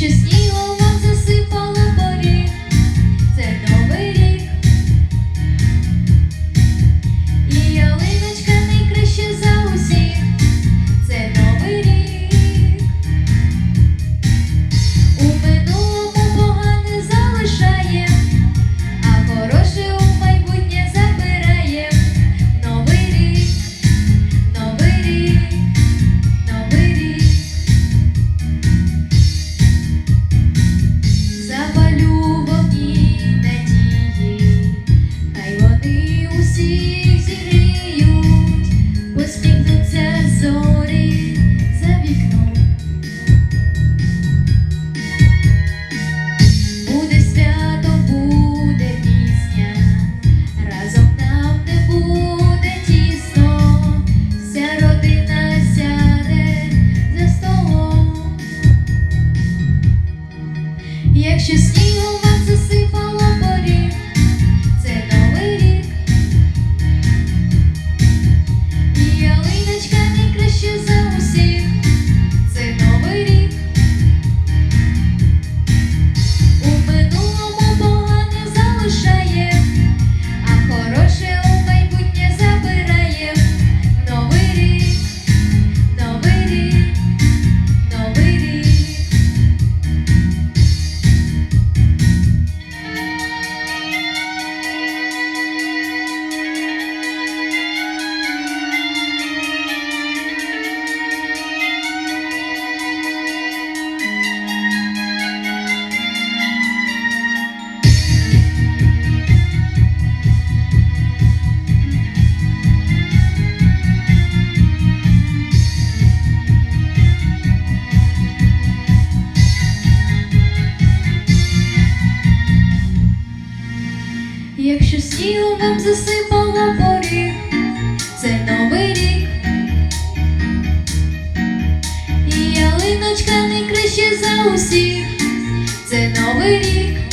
precious evil. infectious evil. Снігом засипала поріг. Це новий рік. І ялиночка найкраще за усіх. Це новий рік.